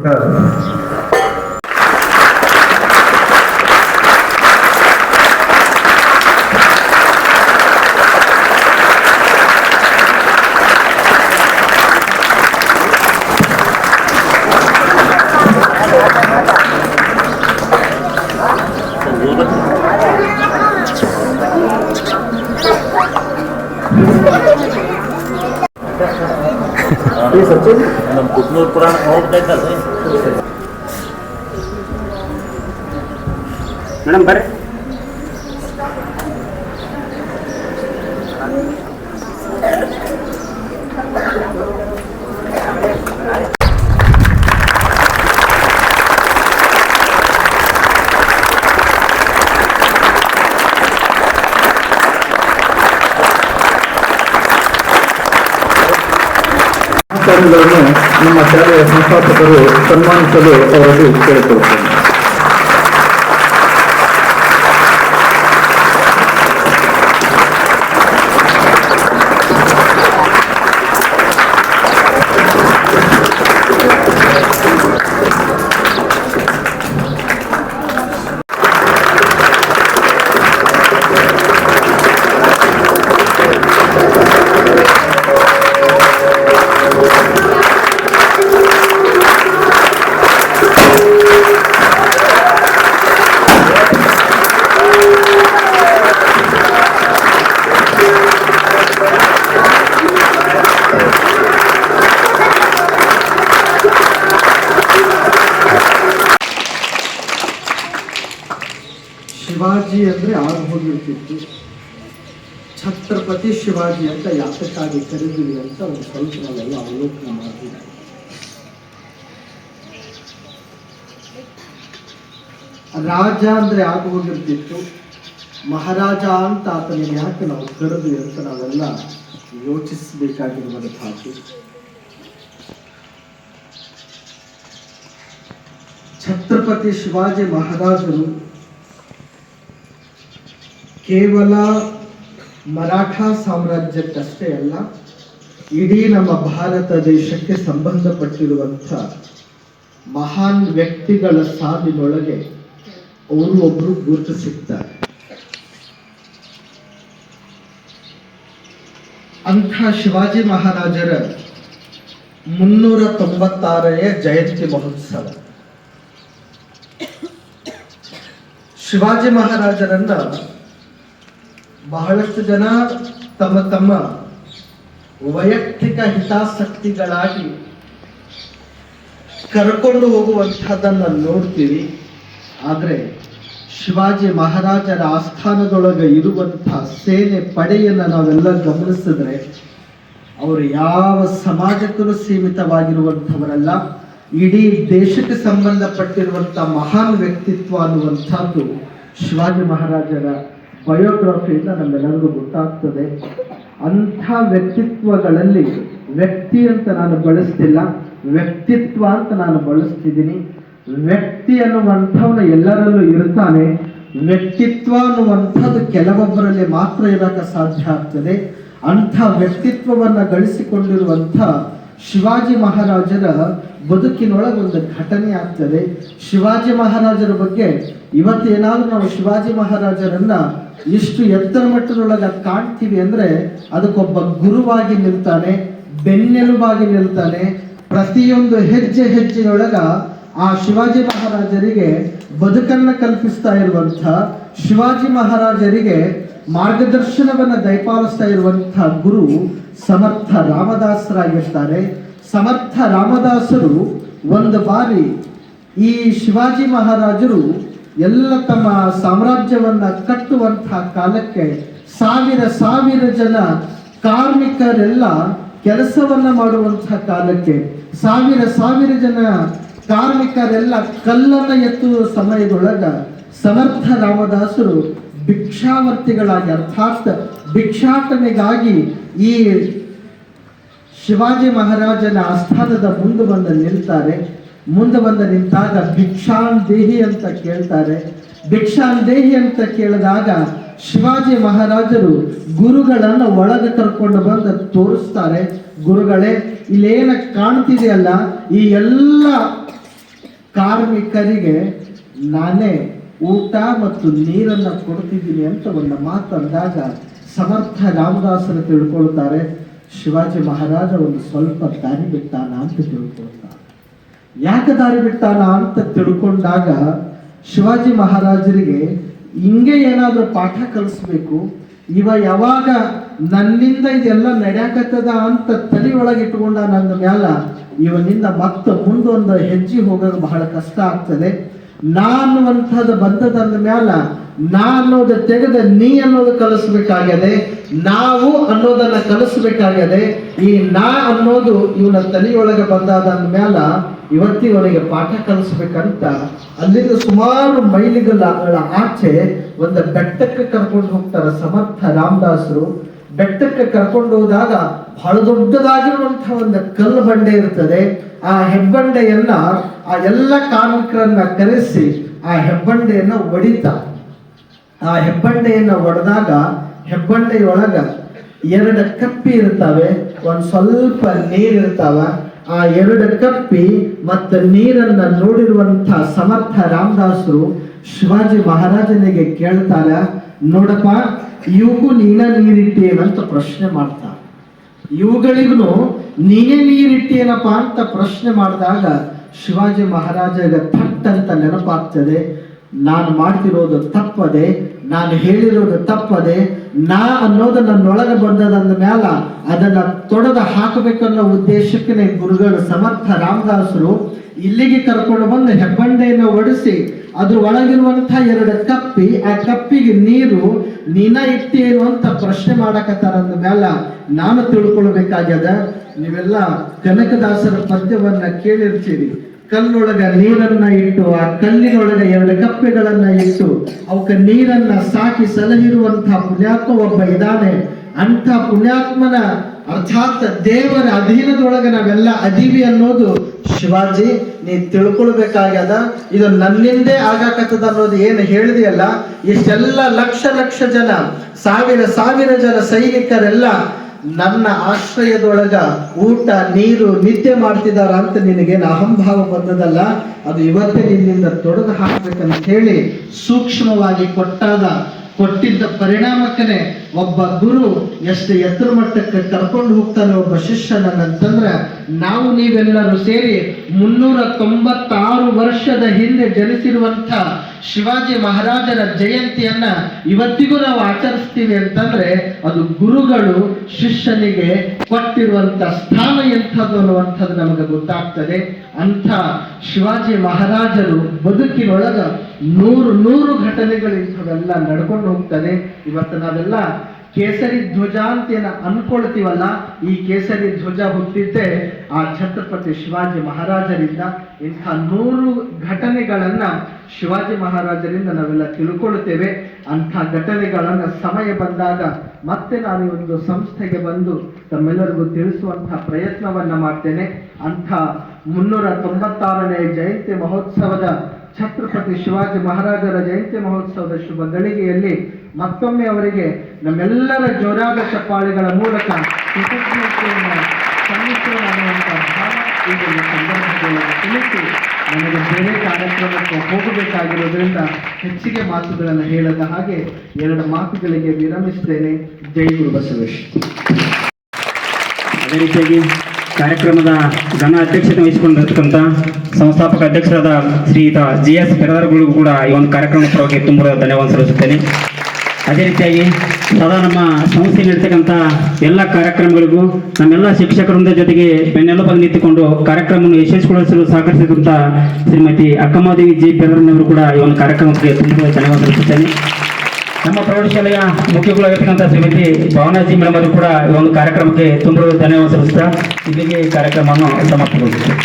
那 ನಮ್ಮ ಕುಟ್ನೂರು ಪುರಾಣ ಹೋಗ್ತಾ ಇದ್ದಲ್ಲ ಮೇಡಮ್ ಬರ್ರಿ. ಕಾರ್ಯಗಳನ್ನು ನಮ್ಮ ಶಾಲೆಯ ಸಂಸ್ಥಾಪಕರು ಸನ್ಮಾನಿಸಲು ಅವರಲ್ಲಿ ಕೇಳಿಕೊಳ್ಳುತ್ತೇನೆ ಶಿವಾಜಿ ಅಂದ್ರೆ ಆಗ ಹೋಗಿರ್ತಿತ್ತು. ಛತ್ರಪತಿ ಶಿವಾಜಿ ಅಂತ ಯಾತಕ್ಕಾಗಿ ಕರೆದಿವಿ ಅಂತ ಒಂದು ಸ್ವಲ್ಪ ನಾವೆಲ್ಲ ಅವಲೋಕನ ಮಾಡಿದ್ದಾರೆ ರಾಜ ಅಂದ್ರೆ ಆಗ ಹೋಗಿರ್ತಿತ್ತು. ಮಹಾರಾಜ ಅಂತ ಆತನಿಗೆ ಯಾಕೆ ನಾವು ಕರೆದು ಅಂತ ನಾವೆಲ್ಲ ಯೋಚಿಸಬೇಕಾಗಿರುವಂತಹ ಛತ್ರಪತಿ ಶಿವಾಜಿ ಮಹಾರಾಜರು ಕೇವಲ ಮರಾಠ ಸಾಮ್ರಾಜ್ಯಕ್ಕಷ್ಟೇ ಅಲ್ಲ, ಇಡೀ ನಮ್ಮ ಭಾರತ ದೇಶಕ್ಕೆ ಸಂಬಂಧಪಟ್ಟಿರುವಂಥ ಮಹಾನ್ ವ್ಯಕ್ತಿಗಳ ಸಾಲಿನೊಳಗೆ ಅವರು ಒಬ್ರು ಗುರುತು ಸಿಗ್ತಾರೆ. ಅಂಥ ಶಿವಾಜಿ ಮಹಾರಾಜರ ಮುನ್ನೂರ ತೊಂಬತ್ತಾರನೇ ಜಯಂತಿ ಮಹೋತ್ಸವ. ಶಿವಾಜಿ ಮಹಾರಾಜರನ್ನ ಬಹಳಷ್ಟು ಜನ ತಮ್ಮ ತಮ್ಮ ವೈಯಕ್ತಿಕ ಹಿತಾಸಕ್ತಿಗಳಾಗಿ ಕರ್ಕೊಂಡು ಹೋಗುವಂಥದ್ದನ್ನು ನೋಡ್ತೀವಿ. ಆದರೆ ಶಿವಾಜಿ ಮಹಾರಾಜರ ಆಸ್ಥಾನದೊಳಗೆ ಇರುವಂಥ ಸೇನೆ ಪಡೆಯನ್ನು ನಾವೆಲ್ಲ ಗಮನಿಸಿದ್ರೆ ಅವರು ಯಾವ ಸಮಾಜಕ್ಕೂ ಸೀಮಿತವಾಗಿರುವಂಥವರಲ್ಲ. ಇಡೀ ದೇಶಕ್ಕೆ ಸಂಬಂಧಪಟ್ಟಿರುವಂಥ ಮಹಾನ್ ವ್ಯಕ್ತಿತ್ವ ಅನ್ನುವಂಥದ್ದು ಶಿವಾಜಿ ಮಹಾರಾಜರ ಬಯೋಗ್ರಫಿಯಿಂದ ನಮ್ಮೆಲ್ಲರಿಗೂ ಗೊತ್ತಾಗ್ತದೆ. ಅಂಥ ವ್ಯಕ್ತಿತ್ವಗಳಲ್ಲಿ ವ್ಯಕ್ತಿ ಅಂತ ನಾನು ಬಳಸ್ತಿಲ್ಲ, ವ್ಯಕ್ತಿತ್ವ ಅಂತ ನಾನು ಬಳಸ್ತಿದ್ದೀನಿ. ವ್ಯಕ್ತಿ ಅನ್ನುವಂಥವನ ಎಲ್ಲರಲ್ಲೂ ಇರ್ತಾನೆ. ವ್ಯಕ್ತಿತ್ವ ಅನ್ನುವಂಥದ್ದು ಕೆಲವೊಬ್ಬರಲ್ಲಿ ಮಾತ್ರ ಇರೋಕೆ ಸಾಧ್ಯ ಆಗ್ತದೆ. ಅಂಥ ವ್ಯಕ್ತಿತ್ವವನ್ನ ಗಳಿಸಿಕೊಂಡಿರುವಂಥ ಶಿವಾಜಿ ಮಹಾರಾಜರ ಬದುಕಿನೊಳಗೆ ಒಂದು ಘಟನೆ ಆಗ್ತದೆ. ಶಿವಾಜಿ ಮಹಾರಾಜರ ಬಗ್ಗೆ ಇವತ್ತೇನಾದರೂ ನಾವು ಶಿವಾಜಿ ಮಹಾರಾಜರನ್ನ ಇಷ್ಟು ಎತ್ತರ ಮಟ್ಟದೊಳಗೆ ಕಾಣ್ತೀವಿ ಅಂದ್ರೆ ಅದಕ್ಕೊಬ್ಬ ಗುರುವಾಗಿ ನಿಲ್ತಾನೆ, ಬೆನ್ನೆಲುಬಾಗಿ ನಿಲ್ತಾನೆ, ಪ್ರತಿಯೊಂದು ಹೆಜ್ಜೆ ಹೆಜ್ಜೆಯೊಳಗ ಆ ಶಿವಾಜಿ ಮಹಾರಾಜರಿಗೆ ಬದುಕನ್ನ ಕಲ್ಪಿಸ್ತಾ ಇರುವಂಥ, ಶಿವಾಜಿ ಮಹಾರಾಜರಿಗೆ ಮಾರ್ಗದರ್ಶನವನ್ನ ದಯಪಾಲಿಸ್ತಾ ಇರುವಂಥ ಗುರು ಸಮರ್ಥ ರಾಮದಾಸರಾಗಿರ್ತಾರೆ. ಸಮರ್ಥ ರಾಮದಾಸರು ಒಂದು ಬಾರಿ ಈ ಶಿವಾಜಿ ಮಹಾರಾಜರು ಎಲ್ಲ ತಮ್ಮ ಸಾಮ್ರಾಜ್ಯವನ್ನ ಕಟ್ಟುವಂತಹ ಕಾಲಕ್ಕೆ ಸಾವಿರ ಸಾವಿರ ಜನ ಕಾರ್ಮಿಕರೆಲ್ಲ ಕೆಲಸವನ್ನ ಮಾಡುವಂತಹ ಕಾಲಕ್ಕೆ ಸಾವಿರ ಸಾವಿರ ಜನ ಕಾರ್ಮಿಕರೆಲ್ಲ ಕಲ್ಲನ್ನ ಎತ್ತುವ ಸಮಯದೊಳಗ ಸಮರ್ಥ ರಾಮದಾಸರು ಭಿಕ್ಷಾವರ್ತಿಗಳಾಗಿ, ಅರ್ಥಾತ್ ಭಿಕ್ಷಾಟನೆಗಾಗಿ ಈ ಶಿವಾಜಿ ಮಹಾರಾಜನ ಆಸ್ಥಾನದ ಮುಂದೆ ಬಂದು ನಿಲ್ತಾರೆ. ಮುಂದೆ ಬಂದ ನಿಂತಾಗ ಭಿಕ್ಷಾನ್ ದೇಹಿ ಅಂತ ಕೇಳ್ತಾರೆ. ಭಿಕ್ಷಾನ್ ದೇಹಿ ಅಂತ ಕೇಳಿದಾಗ ಶಿವಾಜಿ ಮಹಾರಾಜರು ಗುರುಗಳನ್ನು ಒಳಗೆ ಕರ್ಕೊಂಡು ಬಂದು ತೋರಿಸ್ತಾರೆ. ಗುರುಗಳೇ, ಇಲ್ಲೇನ ಕಾಣ್ತಿದೆಯಲ್ಲ, ಈ ಎಲ್ಲ ಕಾರ್ಮಿಕರಿಗೆ ನಾನೇ ಊಟ ಮತ್ತು ನೀರನ್ನು ಕೊಡ್ತಿದ್ದೀನಿ ಅಂತ ಒಂದು ಮಾತಂದಾಗ ಸಮರ್ಥ ರಾಮದಾಸರು ತಿಳ್ಕೊಳ್ತಾರೆ. ಶಿವಾಜಿ ಮಹಾರಾಜ ಒಂದು ಸ್ವಲ್ಪ ದಾರಿ ಬಿಟ್ಟಾನ ಅಂತ ತಿಳ್ಕೊಳ್ತಾರೆ. ಯಾಕೆ ದಾರಿ ಬಿಡ್ತಾನ ಅಂತ ತಿಳ್ಕೊಂಡಾಗ ಶಿವಾಜಿ ಮಹಾರಾಜರಿಗೆ ಹಿಂಗೆ ಏನಾದರೂ ಪಾಠ ಕಲಿಸ್ಬೇಕು, ಇವ ಯಾವಾಗ ನನ್ನಿಂದ ಇದೆಲ್ಲ ನಡ್ಯಾಕತ್ತದ ಅಂತ ತಲೆಯೊಳಗೆ ಇಟ್ಕೊಂಡ ನನ್ನ ಮ್ಯಾಲ ಇವನಿಂದ ಮತ್ತೆ ಮುಂದೊಂದು ಹೆಜ್ಜೆ ಹೋಗೋದು ಬಹಳ ಕಷ್ಟ ಆಗ್ತದೆ. ನಾನು ಅನ್ನುವಂಥದ್ದು ಬಂದದಂದ ಮ್ಯಾಲ ನಾ ಅನ್ನೋದು ತೆಗೆದ ನೀ ಅನ್ನೋದು ಕಲಿಸ್ಬೇಕಾಗ್ಯದೆ. ನಾವು ಅನ್ನೋದನ್ನ ಕಲಿಸ್ಬೇಕಾಗದೆ ಈ ನಾ ಅನ್ನೋದು ಇವನ ತಲೆಯೊಳಗೆ ಬಂದಾದ ಮ್ಯಾಲ ಇವತ್ತಿವನಿಗೆ ಪಾಠ ಕಲಿಸ್ಬೇಕಂತ ಅಲ್ಲಿಂದ ಸುಮಾರು ಮೈಲಿಗಳ ಆಚೆ ಒಂದು ಬೆಟ್ಟಕ್ಕೆ ಕರ್ಕೊಂಡು ಹೋಗ್ತಾರೆ ಸಮರ್ಥ ರಾಮದಾಸರು. ಬೆಟ್ಟಕ್ಕೆ ಕರ್ಕೊಂಡು ಹೋದಾಗ ಬಹಳ ದೊಡ್ಡದಾಗಿರುವಂತಹ ಒಂದು ಕಲ್ಲು ಬಂಡೆ ಇರ್ತದೆ. ಆ ಹೆಬ್ಬಂಡೆಯನ್ನ, ಆ ಎಲ್ಲ ಕಾರ್ಮಿಕರನ್ನ ಕರೆಸಿ ಆ ಹೆಬ್ಬಂಡೆಯನ್ನ ಒಡಿತ. ಆ ಹೆಬ್ಬಂಡೆಯನ್ನ ಒಡೆದಾಗ ಹೆಬ್ಬಂಡೆಯೊಳಗ ಎರಡು ಕಪ್ಪಿ ಇರ್ತಾವೆ ಒಂದ್ ಸ್ವಲ್ಪ ನೀರಿರ್ತಾವ ಆ ಎರಡು ಕಪ್ಪಿ ಮತ್ತು ನೀರನ್ನ ನೋಡಿರುವಂತ ಸಮರ್ಥ ರಾಮದಾಸರು ಶಿವಾಜಿ ಮಹಾರಾಜನಿಗೆ ಕೇಳ್ತಾರ, ನೋಡಪ್ಪ ಇವಕ್ಕೂ ನೀನ ನೀರಿಟ್ಟೇನಂತ ಪ್ರಶ್ನೆ ಮಾಡ್ತಾರ. ಇವುಗಳಿಗೂ ನೀನೇ ನೀರಿಟ್ಟೇನಪ್ಪ ಅಂತ ಪ್ರಶ್ನೆ ಮಾಡಿದಾಗ ಶಿವಾಜಿ ಮಹಾರಾಜಗ ಥಟ್ ಅಂತ ನೆನಪಾಗ್ತದೆ. ನಾನು ಮಾಡ್ತಿರೋದು ತಪ್ಪದೆ, ನಾನು ಹೇಳಿರೋದು ತಪ್ಪದೆ, ನಾ ಅನ್ನೋದು ನನ್ನೊಳಗೆ ಬಂದದಂದ ಮ್ಯಾಲ ಅದನ್ನ ತೊಡೆದು ಹಾಕಬೇಕನ್ನೋ ಉದ್ದೇಶಕ್ಕೆ ಗುರುಗಳು ಸಮರ್ಥ ರಾಮದಾಸರು ಇಲ್ಲಿಗೆ ಕರ್ಕೊಂಡು ಬಂದು ಹೆಬ್ಬಂಡೆಯನ್ನು ಒಡಿಸಿ, ಅದ್ರ ಒಳಗಿರುವಂತಹ ಎರಡು ಕಪ್ಪಿ, ಆ ಕಪ್ಪಿಗೆ ನೀರು, ನೀನ ಇಟ್ಟೇನು ಅಂತ ಪ್ರಶ್ನೆ ಮಾಡಕತ್ತಾರಂದ ಮ್ಯಾಲ ನಾನು ತಿಳ್ಕೊಳ್ಬೇಕಾಗ್ಯದ? ನೀವೆಲ್ಲ ಕನಕದಾಸರ ಪದ್ಯವನ್ನ ಕೇಳಿರ್ತೀರಿ. ಕಲ್ಲೊಳಗ ನೀರನ್ನ ಇಟ್ಟು, ಆ ಕಲ್ಲಿನೊಳಗ ಎರಡು ಕಪ್ಪೆಗಳನ್ನ ಇಟ್ಟು, ಅವಕ್ಕೆ ನೀರನ್ನ ಸಾಕಿ ಸಲಹಿರುವಂತಹ ಪುಣ್ಯಾತ್ಮ ಒಬ್ಬ ಇದ್ದಾನೆ. ಅಂತ ಪುಣ್ಯಾತ್ಮನ, ಅರ್ಥಾತ್ ದೇವರ ಅಧೀನದೊಳಗ ನಾವೆಲ್ಲ ಅದೀವಿ ಅನ್ನೋದು ಶಿವಾಜಿ ನೀ ತಿಳ್ಕೊಳ್ಬೇಕಾಗ್ಯದ? ಇದು ನನ್ನಿಂದೇ ಆಗಾಕತ್ತದ ಅನ್ನೋದು ಏನು ಹೇಳಿದೆಯಲ್ಲ? ಇಷ್ಟೆಲ್ಲ ಲಕ್ಷ ಲಕ್ಷ ಜನ, ಸಾವಿರ ಸಾವಿರ ಜನ ಸೈನಿಕರೆಲ್ಲ ನನ್ನ ಆಶ್ರಯದೊಳಗ ಊಟ, ನೀರು, ನಿದ್ದೆ ಮಾಡ್ತಿದಾರ ಅಂತ ನಿನಗೇನು ಅಹಂಭಾವ ಬಂದದಲ್ಲ, ಅದು ಇವತ್ತೇ ನಿನ್ನಿಂದ ತೊಡೆದು ಹಾಕ್ಬೇಕಂತ ಹೇಳಿ ಸೂಕ್ಷ್ಮವಾಗಿ ಕೊಟ್ಟಾದ, ಕೊಟ್ಟಿದ್ದ ಪರಿಣಾಮಕ್ಕನೆ ಒಬ್ಬ ಗುರು ಎಷ್ಟು ಎತ್ತರ ಮಟ್ಟಕ್ಕೆ ಕರ್ಕೊಂಡು ಹೋಗ್ತಾನೆ ಒಬ್ಬ ಶಿಷ್ಯನಂತಂದ್ರೆ ನಾವು ನೀವೆಲ್ಲರೂ ಸೇರಿ ಮುನ್ನೂರ ತೊಂಬತ್ತಾರು ವರ್ಷದ ಹಿಂದೆ ಜನಿಸಿರುವಂತ ಶಿವಾಜಿ ಮಹಾರಾಜರ ಜಯಂತಿಯನ್ನ ಇವತ್ತಿಗೂ ನಾವು ಆಚರಿಸ್ತೀವಿ ಅಂತಂದ್ರೆ ಅದು ಗುರುಗಳು ಶಿಷ್ಯನಿಗೆ ಕೊಟ್ಟಿರುವಂತ ಸ್ಥಾನ ಎಂಥದ್ದು ಅನ್ನುವಂಥದ್ದು ನಮಗೆ ಗೊತ್ತಾಗ್ತದೆ. ಅಂಥ ಶಿವಾಜಿ ಮಹಾರಾಜರು ಬದುಕಿನೊಳಗ ನೂರು ನೂರು ಘಟನೆಗಳು ಇಂಥವೆಲ್ಲ ನಡ್ಕೊಂಡು ಹೋಗ್ತದೆ ಇವತ್ತು ನಾವೆಲ್ಲ ಕೇಸರಿ ಧ್ವಜ ಅಂತ ಏನ ಅನ್ಕೊಳ್ತೀವಲ್ಲ, ಈ ಕೇಸರಿ ಧ್ವಜ ಹುಟ್ಟಿದ್ದೆ ಆ ಛತ್ರಪತಿ ಶಿವಾಜಿ ಮಹಾರಾಜರಿಂದ ಇಂಥ ನೂರು ಘಟನೆಗಳನ್ನ ಶಿವಾಜಿ ಮಹಾರಾಜರಿಂದ ನಾವೆಲ್ಲ ತಿಳ್ಕೊಳ್ತೇವೆ. ಅಂಥ ಘಟನೆಗಳನ್ನ ಸಮಯ ಬಂದಾಗ ಮತ್ತೆ ನಾನು ಒಂದು ಸಂಸ್ಥೆಗೆ ಬಂದು ತಮ್ಮೆಲ್ಲರಿಗೂ ತಿಳಿಸುವಂತಹ ಪ್ರಯತ್ನವನ್ನ ಮಾಡ್ತೇನೆ. ಅಂಥ ಮುನ್ನೂರ ತೊಂಬತ್ತಾರನೇ ಜಯಂತಿ ಮಹೋತ್ಸವದ ಛತ್ರಪತಿ ಶಿವಾಜಿ ಮಹಾರಾಜರ ಜಯಂತಿ ಮಹೋತ್ಸವದ ಶುಭ ಗಳಿಗೆಯಲ್ಲಿ ಮತ್ತೊಮ್ಮೆ ಅವರಿಗೆ ನಮ್ಮೆಲ್ಲರ ಜೋರಾದ ಚಪ್ಪಾಳೆಗಳ ಮೂಲಕ ಕೃತಜ್ಞತೆಯನ್ನು ಭಾವ ಈಗ ಸಂದರ್ಭದಲ್ಲಿ ತಿಳಿಸಿ ಬೇರೆ ಕಾರ್ಯಕ್ರಮಕ್ಕೆ ಹೋಗಬೇಕಾಗಿರೋದ್ರಿಂದ ಹೆಚ್ಚಿಗೆ ಮಾತುಗಳನ್ನು ಹೇಳದ ಹಾಗೆ ಎರಡು ಮಾತುಗಳಿಗೆ ವಿರಮಿಸುತ್ತೇನೆ ಜೈ ಗುರು ಬಸವೇಶ್. ಅದೇ ರೀತಿಯಾಗಿ ಕಾರ್ಯಕ್ರಮದ ಘನ ಅಧ್ಯಕ್ಷತೆ ವಹಿಸಿಕೊಂಡಿರ್ತಕ್ಕಂಥ ಸಂಸ್ಥಾಪಕ ಅಧ್ಯಕ್ಷರಾದ ಶ್ರೀಯುತ ಜಿ ಎಸ್ ಕೆರದಾರ್ಗಳಿಗೂ ಕೂಡ ಈ ಒಂದು ಕಾರ್ಯಕ್ರಮ ಪರವಾಗಿ ತುಂಬ ಧನ್ಯವಾದ ಸಲ್ಲಿಸುತ್ತೇನೆ. ಅದೇ ರೀತಿಯಾಗಿ ಸದಾ ನಮ್ಮ ಸಂಸ್ಥೆ ನೀಡ್ತಕ್ಕಂಥ ಎಲ್ಲ ಕಾರ್ಯಕ್ರಮಗಳಿಗೂ ನಮ್ಮೆಲ್ಲ ಶಿಕ್ಷಕರಿಂದ ಜೊತೆಗೆ ಬೆನ್ನೆಲುಬಾಗಿ ನಿಂತುಕೊಂಡು ಕಾರ್ಯಕ್ರಮವನ್ನು ಯಶಸ್ವಿಗೊಳಿಸಲು ಸಹಕರಿಸಿದಂಥ ಶ್ರೀಮತಿ ಅಕ್ಕಮಾದೇವಿ ಜಿ ಪೆರದಾರ್ನವರು ಕೂಡ ಈ ಒಂದು ಕಾರ್ಯಕ್ರಮಕ್ಕೆ ತುಂಬ ಧನ್ಯವಾದ ಸಲ್ಲಿಸುತ್ತೇನೆ. ನಮ್ಮ ಪ್ರೌಢಶಾಲೆಯ ಮುಖ್ಯಗಳಾಗಿರ್ತಕ್ಕಂಥ ಶ್ರೀಮತಿ ಭಾವನಾಜಿ ಮೇಡಮ್ ಅವರು ಕೂಡ ಈ ಒಂದು ಕಾರ್ಯಕ್ರಮಕ್ಕೆ ತುಂಬ ಧನ್ಯವಾದ ಸಲ್ಲಿಸ್ತಾ ಇಲ್ಲಿಗೆ ಕಾರ್ಯಕ್ರಮವನ್ನು ಸಮಾಪ್ತಿಗೊಳಿಸುತ್ತೇವೆ